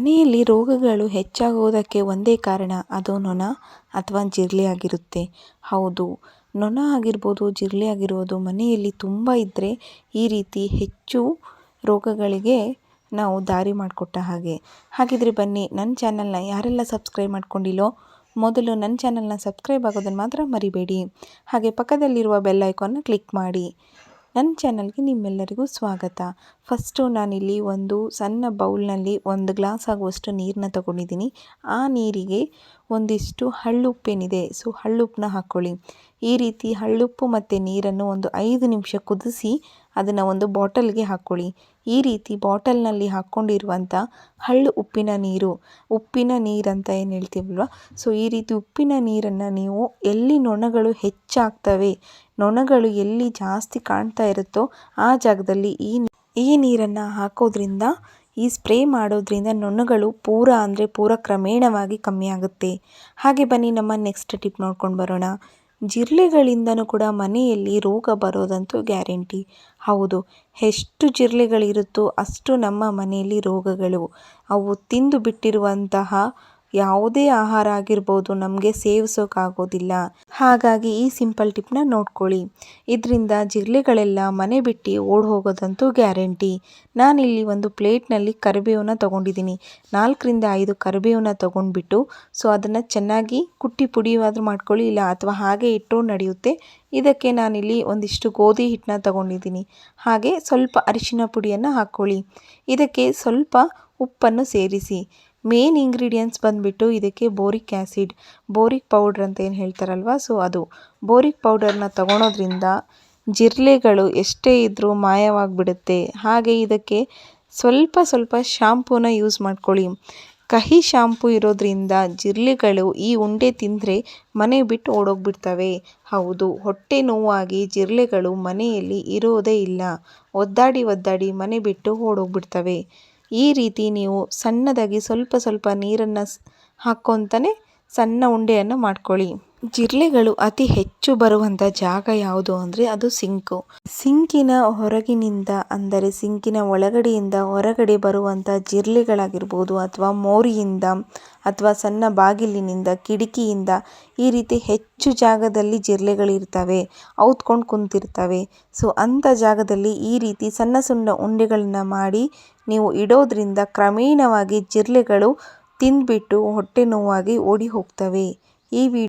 ಮನೆಯಲ್ಲಿ ರೋಗಗಳು ಹೆಚ್ಚಾಗುವುದಕ್ಕೆ ಒಂದೇ ಕಾರಣ ಅದು ನೊಣ ಅಥವಾ ಜಿರಳೆ ಆಗಿರುತ್ತೆ. ಹೌದು, ನೊಣ ಆಗಿರ್ಬೋದು, ಜಿರಳೆ ಆಗಿರ್ಬೋದು ಮನೆಯಲ್ಲಿ ತುಂಬ ಇದ್ದರೆ ಈ ರೀತಿ ಹೆಚ್ಚು ರೋಗಗಳಿಗೆ ನಾವು ದಾರಿ ಮಾಡಿಕೊಟ್ಟ ಹಾಗೆ. ಹಾಗಿದ್ರೆ ಬನ್ನಿ, ನನ್ನ ಚಾನಲ್ನ ಯಾರೆಲ್ಲ ಸಬ್ಸ್ಕ್ರೈಬ್ ಮಾಡ್ಕೊಂಡಿಲ್ಲೋ ಮೊದಲು ನನ್ನ ಚಾನಲ್ನ ಸಬ್ಸ್ಕ್ರೈಬ್ ಆಗೋದನ್ನು ಮಾತ್ರ ಮರಿಬೇಡಿ. ಹಾಗೆ ಪಕ್ಕದಲ್ಲಿರುವ ಬೆಲ್ ಐಕಾನ್ನ ಕ್ಲಿಕ್ ಮಾಡಿ. ನನ್ನ ಚಾನಲ್ಗೆ ನಿಮ್ಮೆಲ್ಲರಿಗೂ ಸ್ವಾಗತ. ಫಸ್ಟು ನಾನಿಲ್ಲಿ ಒಂದು ಸಣ್ಣ ಬೌಲ್ನಲ್ಲಿ ಒಂದು ಗ್ಲಾಸ್ ಆಗುವಷ್ಟು ನೀರನ್ನ ತಗೊಂಡಿದ್ದೀನಿ. ಆ ನೀರಿಗೆ ಒಂದಿಷ್ಟು ಹಳ್ಳುಪ್ಪೇನಿದೆ, ಸೊ ಹಳ್ಳುಪ್ಪನ್ನ ಹಾಕ್ಕೊಳ್ಳಿ. ಈ ರೀತಿ ಹಳ್ಳುಪ್ಪು ಮತ್ತು ನೀರನ್ನು ಒಂದು ಐದು ನಿಮಿಷ ಕುದಿಸಿ ಅದನ್ನು ಒಂದು ಬಾಟಲ್ಗೆ ಹಾಕ್ಕೊಳ್ಳಿ. ಈ ರೀತಿ ಬಾಟಲ್ನಲ್ಲಿ ಹಾಕ್ಕೊಂಡಿರುವಂಥ ಹಳ್ಳು ಉಪ್ಪಿನ ನೀರು, ಉಪ್ಪಿನ ನೀರಂತ ಏನು ಹೇಳ್ತೀವಲ್ವ? ಸೊ, ಈ ರೀತಿ ಉಪ್ಪಿನ ನೀರನ್ನು ನೀವು ಎಲ್ಲಿ ನೊಣಗಳು ಹೆಚ್ಚಾಗ್ತವೆ, ನೊಣಗಳು ಎಲ್ಲಿ ಜಾಸ್ತಿ ಕಾಣ್ತಾ ಇರುತ್ತೋ ಆ ಜಾಗದಲ್ಲಿ ಈ ಈ ನೀರನ್ನು ಹಾಕೋದ್ರಿಂದ, ಈ ಸ್ಪ್ರೇ ಮಾಡೋದ್ರಿಂದ ನೊಣಗಳು ಪೂರ ಅಂದರೆ ಪೂರ ಕ್ರಮೇಣವಾಗಿ ಕಮ್ಮಿ ಆಗುತ್ತೆ. ಹಾಗೆ ಬನ್ನಿ, ನಮ್ಮ ನೆಕ್ಸ್ಟ್ ಟಿಪ್ ನೋಡ್ಕೊಂಡು ಬರೋಣ. ಜಿರಳೆಗಳಿಂದನೂ ಕೂಡ ಮನೆಯಲ್ಲಿ ರೋಗ ಬರೋದಂತೂ ಗ್ಯಾರಂಟಿ. ಹೌದು, ಎಷ್ಟು ಜಿರಳೆಗಳಿರುತ್ತೋ ಅಷ್ಟು ನಮ್ಮ ಮನೆಯಲ್ಲಿ ರೋಗಗಳು. ಅವು ತಿಂದು ಬಿಟ್ಟಿರುವಂತಹ ಯಾವುದೇ ಆಹಾರ ಆಗಿರ್ಬೋದು ನಮಗೆ ಸೇವಿಸೋಕ್ಕಾಗೋದಿಲ್ಲ ಹಾಗಾಗಿ ಈ ಸಿಂಪಲ್ ಟಿಪ್ನ ನೋಡ್ಕೊಳ್ಳಿ. ಇದರಿಂದ ಜಿರಳೆಗಳೆಲ್ಲ ಮನೆ ಬಿಟ್ಟು ಓಡಿ ಹೋಗೋದಂತೂ ಗ್ಯಾರಂಟಿ. ನಾನಿಲ್ಲಿ ಒಂದು ಪ್ಲೇಟ್ನಲ್ಲಿ ಕರಿಬೇವನ್ನ ತೊಗೊಂಡಿದ್ದೀನಿ. ನಾಲ್ಕರಿಂದ ಐದು ಕರಿಬೇವನ್ನ ತೊಗೊಂಡ್ಬಿಟ್ಟು ಸೊ ಅದನ್ನು ಚೆನ್ನಾಗಿ ಕುಟ್ಟಿ ಪುಡಿಯಾದರೂ ಮಾಡ್ಕೊಳ್ಳಿ, ಇಲ್ಲ ಅಥವಾ ಹಾಗೆ ಇಟ್ಟರೂ ನಡೆಯುತ್ತೆ. ಇದಕ್ಕೆ ನಾನಿಲ್ಲಿ ಒಂದಿಷ್ಟು ಗೋಧಿ ಹಿಟ್ಟನ್ನ ತಗೊಂಡಿದ್ದೀನಿ. ಹಾಗೆ ಸ್ವಲ್ಪ ಅರಿಶಿನ ಪುಡಿಯನ್ನು ಹಾಕ್ಕೊಳ್ಳಿ. ಇದಕ್ಕೆ ಸ್ವಲ್ಪ ಉಪ್ಪನ್ನು ಸೇರಿಸಿ. ಮೇನ್ ಇಂಗ್ರೀಡಿಯೆಂಟ್ಸ್ ಬಂದುಬಿಟ್ಟು ಇದಕ್ಕೆ ಬೋರಿಕ್ ಆ್ಯಸಿಡ್ ಬೋರಿಕ್ ಪೌಡ್ರ್ ಅಂತ ಏನು ಹೇಳ್ತಾರಲ್ವ? ಸೊ ಅದು ಬೋರಿಕ್ ಪೌಡರ್ನ ತಗೊಳೋದ್ರಿಂದ ಜಿರಲೆಗಳು ಎಷ್ಟೇ ಇದ್ದರೂ ಮಾಯವಾಗಿಬಿಡುತ್ತೆ. ಹಾಗೆ ಇದಕ್ಕೆ ಸ್ವಲ್ಪ ಸ್ವಲ್ಪ ಶಾಂಪೂನ ಯೂಸ್ ಮಾಡ್ಕೊಳ್ಳಿ. ಕಹಿ ಶಾಂಪು ಇರೋದ್ರಿಂದ ಜಿರಲೆಗಳು ಈ ಉಂಡೆ ತಿಂದರೆ ಮನೆ ಬಿಟ್ಟು ಓಡೋಗ್ಬಿಡ್ತವೆ. ಹೌದು, ಹೊಟ್ಟೆ ನೋವಾಗಿ ಜಿರಳೆಗಳು ಮನೆಯಲ್ಲಿ ಇರೋದೇ ಇಲ್ಲ. ಒದ್ದಾಡಿ ಒದ್ದಾಡಿ ಮನೆ ಬಿಟ್ಟು ಓಡೋಗ್ಬಿಡ್ತವೆ. ಈ ರೀತಿ ನೀವು ಸಣ್ಣದಾಗಿ ಸ್ವಲ್ಪ ಸ್ವಲ್ಪ ನೀರನ್ನು ಹಾಕ್ಕೊತಾನೆ ಸಣ್ಣ ಉಂಡೆಯನ್ನು ಮಾಡ್ಕೊಳ್ಳಿ. ಜಿರಳೆಗಳು ಅತಿ ಹೆಚ್ಚು ಬರುವಂಥ ಜಾಗ ಯಾವುದು ಅಂದರೆ ಅದು ಸಿಂಕು. ಸಿಂಕಿನ ಹೊರಗಿನಿಂದ ಅಂದರೆ ಸಿಂಕಿನ ಒಳಗಡೆಯಿಂದ ಹೊರಗಡೆ ಬರುವಂಥ ಜಿರಳೆಗಳಾಗಿರ್ಬೋದು ಅಥವಾ ಮೋರಿಯಿಂದ ಅಥವಾ ಸಣ್ಣ ಬಾಗಿಲಿನಿಂದ, ಕಿಟಕಿಯಿಂದ ಈ ರೀತಿ ಹೆಚ್ಚು ಜಾಗದಲ್ಲಿ ಜಿರಳೆಗಳಿರ್ತವೆ ಔತ್ಕೊಂಡು ಕುಂತಿರ್ತವೆ. ಸೊ ಅಂಥ ಜಾಗದಲ್ಲಿ ಈ ರೀತಿ ಸಣ್ಣ ಸಣ್ಣ ಉಂಡೆಗಳನ್ನ ಮಾಡಿ ನೀವು ಇಡೋದ್ರಿಂದ ಕ್ರಮೇಣವಾಗಿ ಜಿರಳೆಗಳು ತಿಂದುಬಿಟ್ಟು ಹೊಟ್ಟೆ ನೋವಾಗಿ ಓಡಿ ಹೋಗ್ತವೆ. ಈ ವಿ